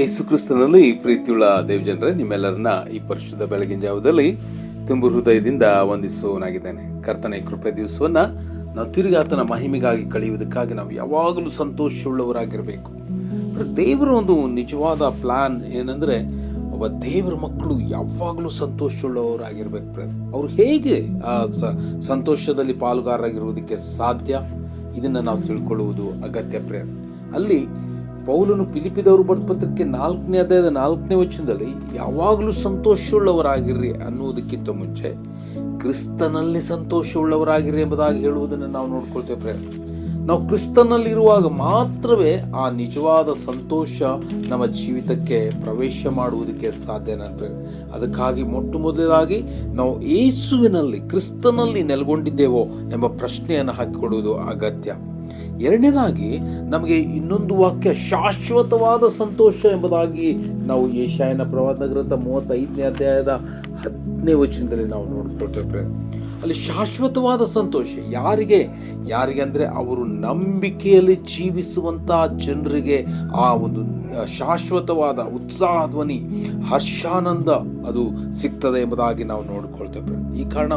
ಯೇಸು ಕ್ರಿಸ್ತನಲ್ಲಿ ಪ್ರೀತಿಯುಳ್ಳ ದೇವಜನರೇ, ನಿಮ್ಮೆಲ್ಲರನ್ನ ಈ ಪರಿಶುದ್ಧ ಬೆಳಗಿನ ಜಾವದಲ್ಲಿ ತುಂಬು ಹೃದಯದಿಂದ ವಂದಿಸುವನಾಗಿದ್ದೇನೆ ಕರ್ತನ, ಕೃಪೆ ದಿವಸವನ್ನ ನಾವು ತಿರುಗಾತನ ಮಹಿಮೆಗಾಗಿ ಕಳೆಯುವುದಕ್ಕಾಗಿ ನಾವು ಯಾವಾಗಲೂ ಸಂತೋಷವುಳ್ಳವರಾಗಿರಬೇಕು. ದೇವರ ಒಂದು ನಿಜವಾದ ಪ್ಲಾನ್ ಏನಂದ್ರೆ, ಒಬ್ಬ ದೇವರ ಮಕ್ಕಳು ಯಾವಾಗಲೂ ಸಂತೋಷವುಳ್ಳವರಾಗಿರ್ಬೇಕು. ಪ್ರೇಮ್ ಅವ್ರು ಹೇಗೆ ಆ ಸಂತೋಷದಲ್ಲಿ ಪಾಲುಗಾರರಾಗಿರುವುದಕ್ಕೆ ಸಾಧ್ಯ? ಇದನ್ನ ನಾವು ತಿಳ್ಕೊಳ್ಳುವುದು ಅಗತ್ಯ ಪ್ರೇಮ್ ಅಲ್ಲಿ ಪೌಲನು ಪಿಲಿಪಿದವರು ಬರೆದ ಪತ್ರಕ್ಕೆ ನಾಲ್ಕನೇ ಅಧ್ಯಾಯದ ನಾಲ್ಕನೇ ವಚನದಲ್ಲಿ, ಯಾವಾಗಲೂ ಸಂತೋಷವುಳ್ಳವರಾಗಿರ್ರಿ ಅನ್ನುವುದಕ್ಕಿಂತ ಮುಂಚೆ, ಕ್ರಿಸ್ತನಲ್ಲಿ ಸಂತೋಷವುಳ್ಳವರಾಗಿರ್ರಿ ಎಂಬುದಾಗಿ ಹೇಳುವುದನ್ನು ನಾವು ನೋಡ್ಕೊಳ್ತೇವೆ ಪ್ರೇರಣೆ ನಾವು ಕ್ರಿಸ್ತನಲ್ಲಿ ಇರುವಾಗ ಮಾತ್ರವೇ ಆ ನಿಜವಾದ ಸಂತೋಷ ನಮ್ಮ ಜೀವಿತಕ್ಕೆ ಪ್ರವೇಶ ಮಾಡುವುದಕ್ಕೆ ಸಾಧ್ಯ ನನ್ರೆ ಅದಕ್ಕಾಗಿ ಮೊಟ್ಟ ಮೊದಲಾಗಿ ನಾವು ಏಸುವಿನಲ್ಲಿ, ಕ್ರಿಸ್ತನಲ್ಲಿ ನೆಲೆಗೊಂಡಿದ್ದೇವೋ ಎಂಬ ಪ್ರಶ್ನೆಯನ್ನು ಹಾಕಿಕೊಡುವುದು ಅಗತ್ಯ. ಎರಡನೇದಾಗಿ ನಮಗೆ ಇನ್ನೊಂದು ವಾಕ್ಯ ಶಾಶ್ವತವಾದ ಸಂತೋಷ ಎಂಬುದಾಗಿ ನಾವು ಏಷಾಯನ ಪ್ರವಾದ ಗ್ರಂಥ ಮೂವತ್ತೈದನೇ ಅಧ್ಯಾಯದ ಹತ್ತನೇ ವಚನದಲ್ಲಿ ನಾವು ನೋಡ್ಕೊಳ್ತೇವೆ ಅಲ್ಲಿ ಶಾಶ್ವತವಾದ ಸಂತೋಷ. ಯಾರಿಗೆ? ಯಾರಿಗೆ ಅಂದರೆ ಅವರು ನಂಬಿಕೆಯಲ್ಲಿ ಜೀವಿಸುವಂಥ ಜನರಿಗೆ ಆ ಒಂದು ಶಾಶ್ವತವಾದ ಉತ್ಸಾಹ ಧ್ವನಿ ಹರ್ಷಾನಂದ ಅದು ಸಿಗ್ತದೆ ಎಂಬುದಾಗಿ ನಾವು ನೋಡ್ಕೊಳ್ತೇವೆ ಈ ಕಾರಣ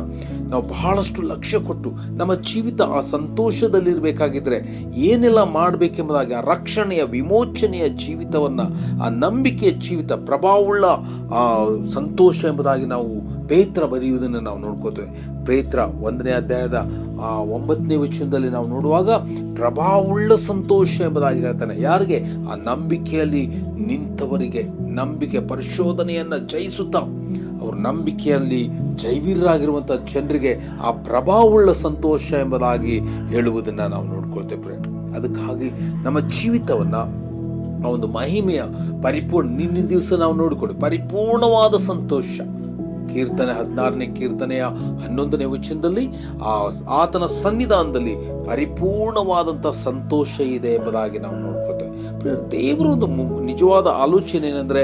ನಾವು ಬಹಳಷ್ಟು ಲಕ್ಷ್ಯ ಕೊಟ್ಟು ನಮ್ಮ ಜೀವಿತ ಆ ಸಂತೋಷದಲ್ಲಿರಬೇಕಾಗಿದ್ದರೆ ಏನೆಲ್ಲ ಮಾಡಬೇಕೆಂಬುದಾಗಿ ಆ ರಕ್ಷಣೆಯ, ವಿಮೋಚನೆಯ ಜೀವಿತವನ್ನು, ಆ ನಂಬಿಕೆಯ ಜೀವಿತ ಪ್ರಭಾವವುಳ್ಳ ಆ ಸಂತೋಷ ಎಂಬುದಾಗಿ ನಾವು ಪೇತ್ರ ಬರೆಯುವುದನ್ನು ನಾವು ನೋಡ್ಕೋತೇವೆ ಪೇತ್ರ ಒಂದನೇ ಅಧ್ಯಾಯದ ಆ ಒಂಬತ್ತನೇ ವಚನದಲ್ಲಿ ನಾವು ನೋಡುವಾಗ ಪ್ರಭಾವವುಳ್ಳ ಸಂತೋಷ ಎಂಬುದಾಗಿ ಹೇಳ್ತಾನೆ. ಯಾರಿಗೆ? ಆ ನಂಬಿಕೆಯಲ್ಲಿ ನಿಂತವರಿಗೆ. ನಂಬಿಕೆ ಪರಿಶೋಧನೆಯನ್ನ ಜಯಿಸುತ್ತಾ ಅವ್ರ ನಂಬಿಕೆಯಲ್ಲಿ ಜೈವೀರರಾಗಿರುವಂಥ ಜನರಿಗೆ ಆ ಪ್ರಭಾವವುಳ್ಳ ಸಂತೋಷ ಎಂಬುದಾಗಿ ಹೇಳುವುದನ್ನು ನಾವು ನೋಡ್ಕೊಳ್ತೇವೆ ಅದಕ್ಕಾಗಿ ನಮ್ಮ ಜೀವಿತವನ್ನ ಆ ಒಂದು ಮಹಿಮೆಯ ಪರಿಪೂರ್ಣ ನಿನ್ನೆ ದಿವಸ ನಾವು ನೋಡಿಕೊಳ್ಳಿ. ಪರಿಪೂರ್ಣವಾದ ಸಂತೋಷ. ಕೀರ್ತನೆ ಹದಿನಾರನೇ ಕೀರ್ತನೆಯ ಹನ್ನೊಂದನೇ ವಚನದಲ್ಲಿ ಆ ಆತನ ಸನ್ನಿಧಾನದಲ್ಲಿ ಪರಿಪೂರ್ಣವಾದಂಥ ಸಂತೋಷ ಇದೆ ಎಂಬುದಾಗಿ ನಾವು ಪ್ರಿಯರೇ, ದೇವರ ಒಂದು ನಿಜವಾದ ಆಲೋಚನೆ ಏನಂದ್ರೆ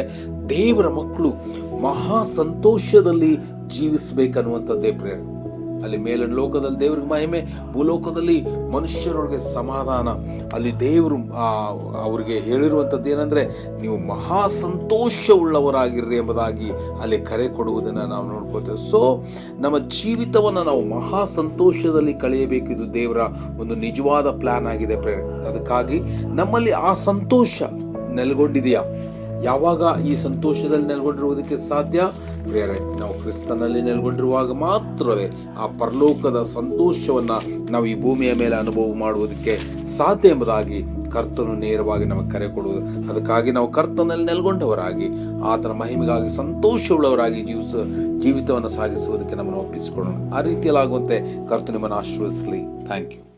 ದೇವರ ಮಕ್ಕಳು ಮಹಾ ಸಂತೋಷದಲ್ಲಿ ಜೀವಿಸಬೇಕನ್ನುವಂಥದ್ದೇ ಪ್ರೇರಣೆ. ಅಲ್ಲಿ ಮೇಲಿನ ಲೋಕದಲ್ಲಿ ದೇವ್ರಿಗೆ ಮಹಿಮೆ, ಭೂಲೋಕದಲ್ಲಿ ಮನುಷ್ಯರೊಳಗೆ ಸಮಾಧಾನ. ಅಲ್ಲಿ ದೇವರು ಅವರಿಗೆ ಹೇಳಿರುವಂಥದ್ದು ಏನಂದ್ರೆ, ನೀವು ಮಹಾ ಸಂತೋಷವುಳ್ಳವರಾಗಿರ್ರಿ ಎಂಬುದಾಗಿ ಅಲ್ಲಿ ಕರೆ ಕೊಡುವುದನ್ನು ನಾವು ನೋಡ್ಕೋತೇವೆ. ಸೊ ನಮ್ಮ ಜೀವಿತವನ್ನು ನಾವು ಮಹಾ ಸಂತೋಷದಲ್ಲಿ ಕಳೆಯಬೇಕು. ಇದು ದೇವರ ಒಂದು ನಿಜವಾದ ಪ್ಲಾನ್ ಆಗಿದೆ. ಪ್ರೇರೆ ಅದಕ್ಕಾಗಿ ನಮ್ಮಲ್ಲಿ ಆ ಸಂತೋಷ ನೆಲೆಗೊಂಡಿದೆಯಾ? ಯಾವಾಗ ಈ ಸಂತೋಷದಲ್ಲಿ ನೆಲೆಗೊಂಡಿರುವುದಕ್ಕೆ ಸಾಧ್ಯ? ಬೇರೆ, ನಾವು ಕ್ರಿಸ್ತನಲ್ಲಿ ನೆಲೆಗೊಂಡಿರುವಾಗ ಮಾತ್ರವೇ ಆ ಪರಲೋಕದ ಸಂತೋಷವನ್ನು ನಾವು ಈ ಭೂಮಿಯ ಮೇಲೆ ಅನುಭವ ಮಾಡುವುದಕ್ಕೆ ಸಾಧ್ಯ ಎಂಬುದಾಗಿ ಕರ್ತನು ನೇರವಾಗಿ ನಮಗೆ ಕರೆ ಕೊಡುವುದು. ಅದಕ್ಕಾಗಿ ನಾವು ಕರ್ತನಲ್ಲಿ ನೆಲೆಗೊಂಡವರಾಗಿ, ಆತನ ಮಹಿಮೆಗಾಗಿ ಸಂತೋಷವುಳ್ಳವರಾಗಿ ಜೀವಿಸ, ಜೀವಿತವನ್ನು ಸಾಗಿಸುವುದಕ್ಕೆ ನಮ್ಮನ್ನು ಒಪ್ಪಿಸಿಕೊಳ್ಳೋಣ. ಆ ರೀತಿಯಲ್ಲಾಗುವಂತೆ ಕರ್ತನು ನಿಮ್ಮನ್ನು ಆಶ್ರಯಿಸಲಿ ಥ್ಯಾಂಕ್ ಯು